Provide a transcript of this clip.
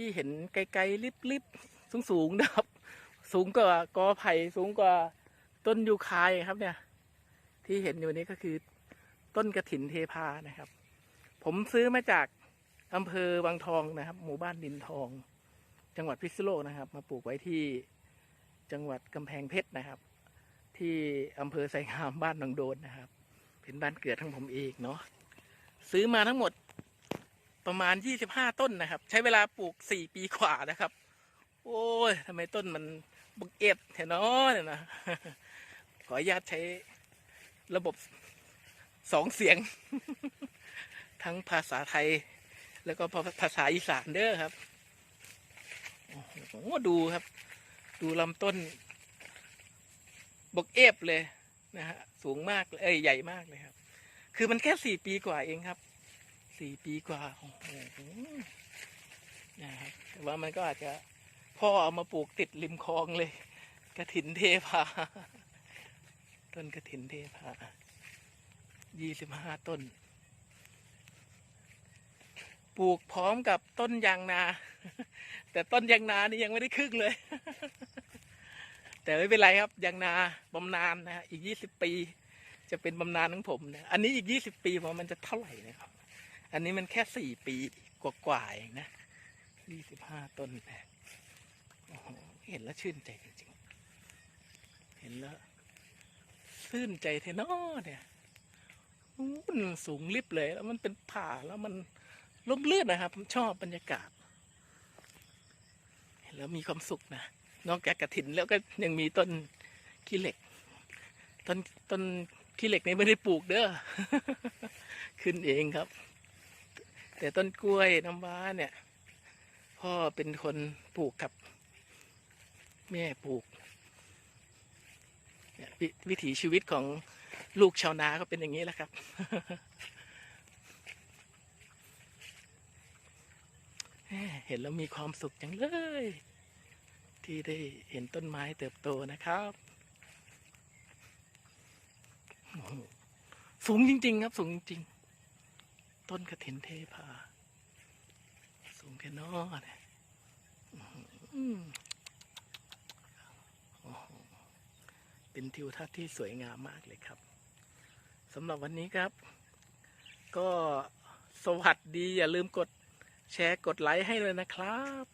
ที่เห็นไกลๆลิบๆสูงๆนะครับ สูงกว่ากอไผ่สูงกว่าต้นยูคายครับเนี่ย ที่เห็นอยู่นี้ก็คือต้นกระถินเทพานะครับ ผมซื้อมาจากอำเภอวังทองนะครับ หมู่บ้านดินทอง จังหวัดพิษณุโลกนะครับ มาปลูกไว้ที่จังหวัดกำแพงเพชรนะครับ ที่อำเภอไสงามบ้านหนองโดนนะครับ เป็นบ้านเกิดของผมเองเนาะซื้อมาทั้งหมด ประมาณ25ต้นนะครับ ใช้เวลาปลูก4ปีกว่านะครับ โอ้ยทำไมต้นมันบุกเอฟแถวน้อเนี่ยนะขออนุญาตใช้ระบบสองเสียง ทั้งภาษาไทย แล้วก็ภาษาอีสานเด้อครับโอ้โหดูครับ ดูลำต้นบกเอฟเลยนะฮะสูงมากเลยเอ้ยใหญ่มากเลยครับ คือมันแค่สี่ปีกว่าเองครับ สี่ปีกว่าโอ้โหนะครับแต่ว่ามันก็อาจจะพ่อเอามาปลูกติดริมคลองเลยกระถินเทพาต้นกระถินเทพายี่สิบห้าต้น ปลูกพร้อมกับต้นยางนา แต่ต้นยางนานี่ยังไม่ได้ครึ่งเลย แต่ไม่เป็นไรครับยางนาบำนาญนะฮะอีกยี่สิบปี จะเป็นบำนาญของผมนะอันนี้อีกยี่สิบปีมันจะเท่าไหร่นะครับ อันนี้มันแค่สี่ปีกว่าๆเองนะยี่สิบห้าต้นแนะโอ้โหเห็นแล้วชื่นใจจริงๆ เห็นแล้วชื่นใจเทนอเนี่ยอู้มันสูงลิบเลย แล้วมันเป็นผ่าแล้วมันร่มรื่นนะครับ ผมชอบบรรยากาศ เห็นแล้วมีความสุขนะ นอกจากกระถินแล้วก็ยังมีต้นขี้เหล็ก ต้นต้นขี้เหล็กนี่ไม่ได้ปลูกเด้อ ขึ้นเองครับ แต่ต้นกล้วยน้ำว้าเนี่ย พ่อเป็นคนปลูกครับ แม่ปลูกเนี่ยวิถีชีวิตของลูกชาวนาก็เป็นอย่างนี้แหละครับ เห็นแล้วมีความสุขจังเลย ที่ได้เห็นต้นไม้เติบโตนะครับ สูงจริง ๆ ครับสูงจริง ต้นกระถินเทพา สูงแค่นอเนี่ยอื้อหือโอ้โหเป็นทิวทัศน์ที่สวยงามมากเลยครับสำหรับวันนี้ครับ ก็สวัสดีอย่าลืมกดแชร์กดไลค์ให้เลยนะครับ